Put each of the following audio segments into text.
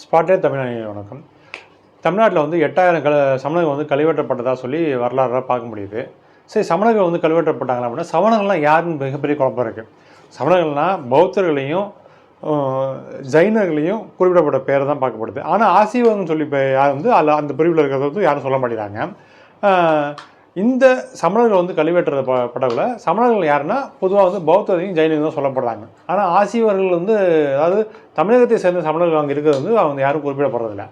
ஸ்பாட்டே தமிழ்நாடு வணக்கம். தமிழ்நாட்டில் வந்து எட்டாயிரம் கல சமணர்கள் வந்து கழிவேற்றப்பட்டதா சொல்லி வரலாறுலாம் பார்க்க முடியுது. சரி சமணர்கள் வந்து கழிவேற்றப்பட்டாங்களா அப்படின்னா சமணர்கள்லாம் யாருன்னு மிகப்பெரிய குழப்பம் இருக்குது சமணர்கள்னால் பௌத்தர்களையும் ஜைனர்களையும் குறிப்பிடப்பட்ட பேர் தான் பார்க்கப்படுது. ஆனால் ஆசீவகம்னு சொல்லி இப்போ யார் வந்து அதில் அந்த பிரிவில் இருக்கிறத வந்து யாரும் சொல்ல மாட்டேங்கிறாங்க. இந்த சமணர்கள் வந்து கழிவேற்ற பட்டவங்கள சமணர்கள் யாருன்னா பொதுவாக வந்து பௌத்தரையும் ஜெயினையும் தான் சொல்லப்படுறாங்க. ஆனால் ஆசியவர்கள் வந்து அதாவது தமிழகத்தை சேர்ந்த சமணர்கள் அங்கே இருக்கிறது வந்து அவங்க யாரும் குறிப்பிடப்படுறதில்ல.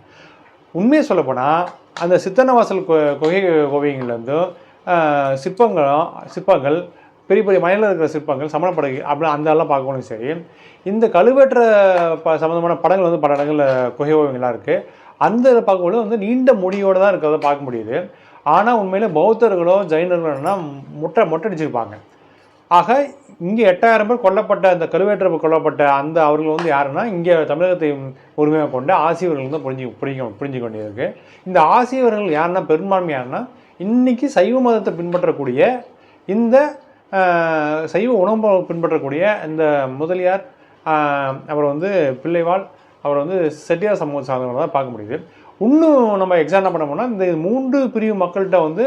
உண்மையை சொல்லப்போனால் அந்த சித்தன்னவாசல் கொ குகை ஓவியங்கள்லேருந்தும் சிற்பங்களும் சிற்பங்கள் பெரிய பெரிய மலையில் இருக்கிற சிற்பங்கள் சமணப்படகு அப்படி அந்த எல்லாம் பார்க்கணும் சரி. இந்த கழுவேற்ற ப சம்மந்தமான படங்கள் வந்து பல இடங்களில் குகை ஓவியங்களாக இருக்குது அந்த பார்க்கும்போது வந்து நீண்ட முடியோடு தான் இருக்கிறத பார்க்க முடியுது. ஆனால் உண்மையில் பௌத்தர்களோ ஜெயினர்களோ முட்டை மொட்டடிச்சிருப்பாங்க ஆக இங்கே எட்டாயிரம் பேர் கொல்லப்பட்ட அந்த கருவேற்றப்பு கொல்லப்பட்ட அந்த அவர்கள் வந்து யாருன்னா இங்கே தமிழகத்தை உரிமையாக கொண்ட ஆசியவர்கள் தான் புரிஞ்சு புரிஞ்சு புரிஞ்சு கொண்டிருக்கு இந்த ஆசியவர்கள் யாருன்னா பெரும்பான்மை யாருன்னா இன்றைக்கி சைவ மதத்தை பின்பற்றக்கூடிய இந்த சைவ உணவு பின்பற்றக்கூடிய இந்த முதலியார் அப்புறம் வந்து பிள்ளைவாள் அப்புறம் வந்து செட்டியார் சமூக சார்ந்தவங்க தான் பார்க்க முடியுது. இன்னும் நம்ம எக்ஸாம் பண்ண போனால் இந்த மூன்று பிரிவு மக்கள்கிட்ட வந்து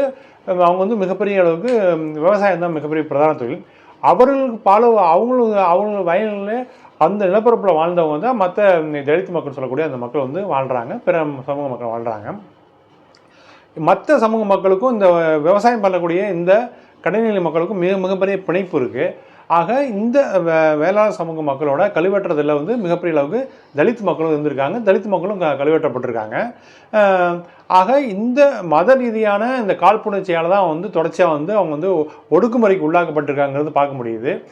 அவங்க வந்து மிகப்பெரிய அளவுக்கு விவசாயம் தான் மிகப்பெரிய பிரதான தொழில். அவர்களுக்கு பால அவங்களும் அவங்க வயலில் அந்த நிலப்பரப்பில் வாழ்ந்தவங்க தான் மற்ற தலித் மக்கள் சொல்லக்கூடிய அந்த மக்கள் வந்து வாழ்கிறாங்க பிற சமூக மக்கள் வாழ்கிறாங்க மற்ற சமூக மக்களுக்கும் இந்த விவசாயம் பண்ணக்கூடிய இந்த கடைநிலை மக்களுக்கும் மிக மிகப்பெரிய பிணைப்பு இருக்குது ஆக இந்த வேளாண் சமூக மக்களோட கழிவேற்றதில் வந்து மிகப்பெரிய அளவுக்கு தலித் மக்களும் இருந்திருக்காங்க. தலித் மக்களும் க- ஆக இந்த மத ரீதியான இந்த காழ்ப்புணர்ச்சியால் தான் வந்து தொடர்ச்சியாக வந்து அவங்க வந்து ஒடுக்குமுறைக்கு உள்ளாக்கப்பட்டிருக்காங்கிறது பார்க்க முடியுது.